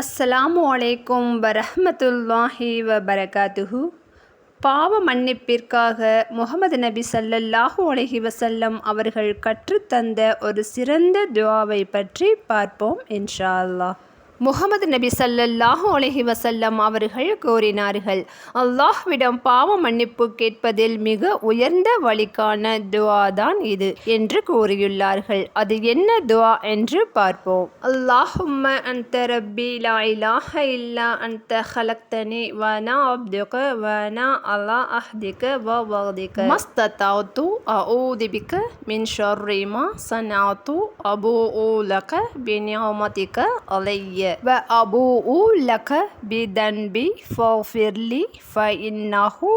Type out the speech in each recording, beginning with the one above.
அஸ்ஸலாமு அலைக்கும் வரஹமத்துல்லாஹி வபரகாத்துஹு. பாவ மன்னிப்பிற்காக முகமது நபி சல்லல்லாஹு அலஹி வசல்லம் அவர்கள் கற்றுத்தந்த ஒரு சிறந்த துவாவை பற்றி பார்ப்போம் இன்ஷா அல்லாஹ். முகமது நபி சல்லல்லாஹு அலஹி வசல்லம் அவர்கள் கூறினார்கள் அல்லாஹ்விடம் பாவ மன்னிப்பு கேட்பதில் மிக உயர்ந்த வழிக்கான துவா தான் இது என்று கூறியுள்ளார்கள். அது என்ன துவா என்று பார்ப்போம். அல்லாஹும்ம அந்த ரப்பி லா இலாஹ இல்லா அந்த ஹலக்தனி வனா அப்துக வனா அல்லா அஹ்திக வ வஹ்திக மஸ்ததாத்து அஊதிபிக மின் ஷர்ரிமா சனாத்து அபூ ஊலக பினியாமதிக அலைய வ அபூ உ லக பிதன்பி ஃபாஃபிர்லி ஃப இன்னாஹு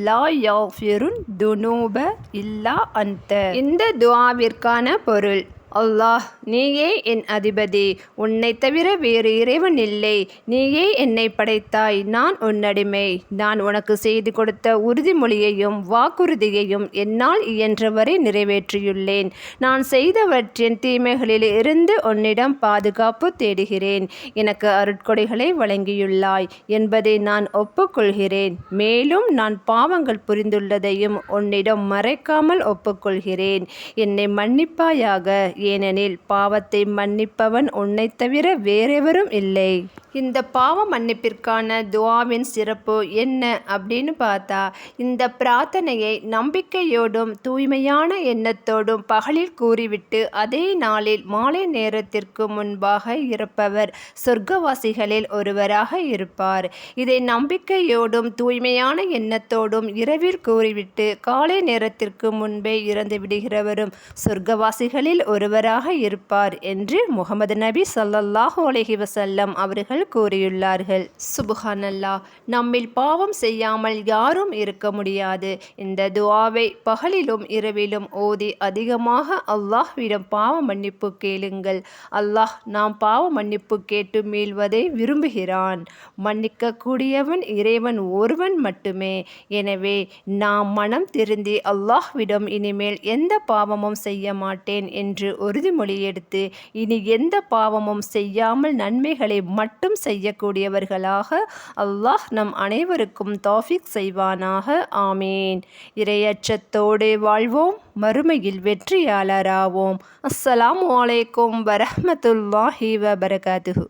லா யாஃபிருன் துனூப இல்லா அந்த இந்த துவாவிற்கான பொருள் அல்லாஹ் நீயே என் அதிபதி. உன்னை தவிர வேறு இறைவன் இல்லை. நீயே என்னை படைத்தாய். நான் உன்னடிமை நான் உனக்கு செய்து கொடுத்த உறுதிமொழியையும் வாக்குறுதியையும் என்னால் இயன்றவரை நிறைவேற்றியுள்ளேன். நான் செய்தவற்றின் தீமைகளில் இருந்து உன்னிடம் பாதுகாப்பு தேடுகிறேன். எனக்கு அருட்கொடைகளை வழங்கியுள்ளாய் என்பதை நான் ஒப்புக்கொள்கிறேன். மேலும் நான் பாவங்கள் புரிந்துள்ளதையும் உன்னிடம் மறைக்காமல் ஒப்புக்கொள்கிறேன். என்னை மன்னிப்பாயாக. ஏனெனில் பாவத்தை மன்னிப்பவன் உன்னைத் தவிர வேறெவரும் இல்லை. இந்த பாவ மன்னிப்பிற்கான துவாவின் சிறப்பு என்ன அப்படின்னு பார்த்தா இந்த பிரார்த்தனையை நம்பிக்கையோடும் தூய்மையான எண்ணத்தோடும் பகலில் கூறிவிட்டு அதே நாளில் மாலை நேரத்திற்கு முன்பாக இருப்பவர் சொர்க்கவாசிகளில் ஒருவராக இருப்பார். இதை நம்பிக்கையோடும் தூய்மையான எண்ணத்தோடும் இரவில் கூறிவிட்டு காலை நேரத்திற்கு முன்பே இறந்து விடுகிறவரும் சொர்க்கவாசிகளில் ஒருவராக இருப்பார் என்று முகமது நபி சல்லல்லாஹு அலஹி வசல்லம் அவர்கள் கூறியுள்ளார்கள். சுபஹானல்லா நம்மில் பாவம் செய்யாமல் யாரும் இருக்க முடியாது. இந்த துவாவை பகலிலும் இரவிலும் ஓதி அதிகமாக அல்லாஹ்விடம் பாவ மன்னிப்பு கேளுங்கள். அல்லாஹ் நாம் பாவ மன்னிப்பு கேட்டு மீள்வதை விரும்புகிறான். மன்னிக்க கூடியவன் இறைவன் ஒருவன் மட்டுமே. எனவே நாம் மனம் திருந்தி அல்லாஹ்விடம் இனிமேல் எந்த பாவமும் செய்ய மாட்டேன் என்று உறுதிமொழி எடுத்து இனி எந்த பாவமும் செய்யாமல் நன்மைகளை மட்டும் செய்யக்கூடியவர்களாக அல்லாஹ் நம் அனைவருக்கும் தாஃபிக் செய்வானாக. ஆமீன். இரையச்சத்தோடு வாழ்வோம் மறுமையில் வெற்றியாளராவோம். அஸ்ஸலாம் வலைக்கும் வரமத்துல்லாஹி வபரகாத்துஹு.